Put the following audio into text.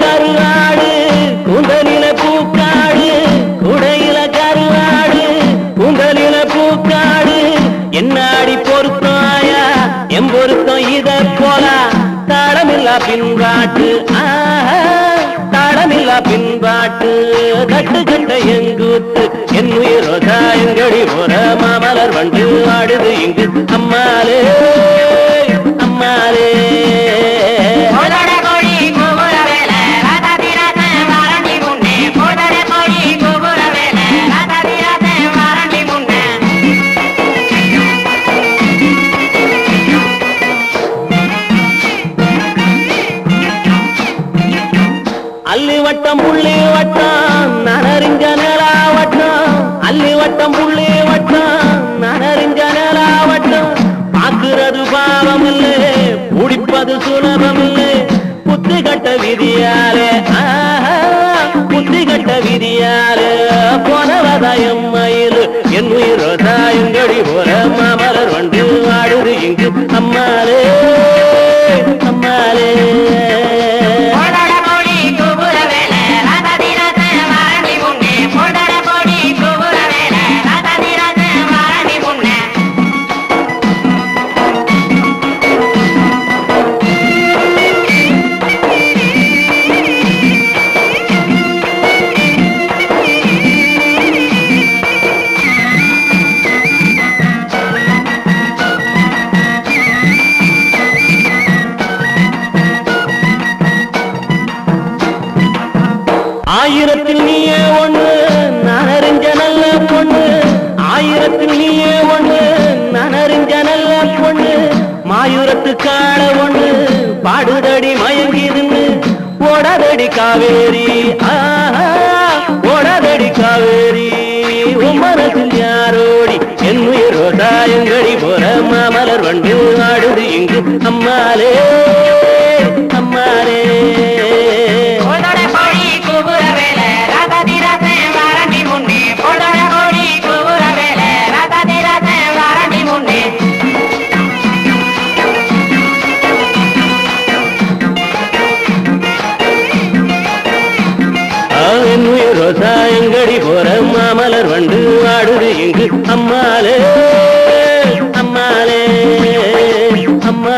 கருவாடு கூந்தலில பூக்காடு குடையில கருவாடு கூந்தலில பூக்காடு. என்னாடி பொருத்தாயா ஆயா? எம் பொருத்தம் இத போல. தடமில்லா பின்பாட்டு தடமில்லா பின்பாட்டு. கட்டு கட்ட எங்கூத்து என் உயிரோதா எங்கடி போற மாமலர் வண்டு ஆடுது இங்கு. வட்டம் புள்ளி வட்டம் நனறிஞ்ச நிலா வட்டம். அள்ளி வட்டம் புள்ளி வட்டம் நனறிஞ்ச நிலா வட்டம். பாக்குறது பாவம் இல்லை பிடிப்பது சுலபம் இல்லை புத்தி கட்ட விதியாலே புத்தி கட்ட விதியாலே. போனவதாயம் மயில் என் உயிரோ ஆயிரத்தில் நீயே ஒண்ணு நான் அறிஞ்ச நல்ல பொண்ணு. ஆயிரத்தில் நீயே ஒண்ணு நான் அறிஞ்ச நல்ல பொண்ணு. மாயூரத்து காள ஒண்ணு பாடுதடி மயங்கிருந்து ஓடதடி காவேரி ஓடதடி காவேரி. உமரத்தில் யாரோடி என் உயிரோ தாயங்கடி. போற மாமலர் வண்டு ஆடுது இங்கு அம்மாலே அம்மாலே உயிரோசா போற மாமலர் வண்டு ஆடுது இங்கு அம்மாலே அம்மாலே அம்மா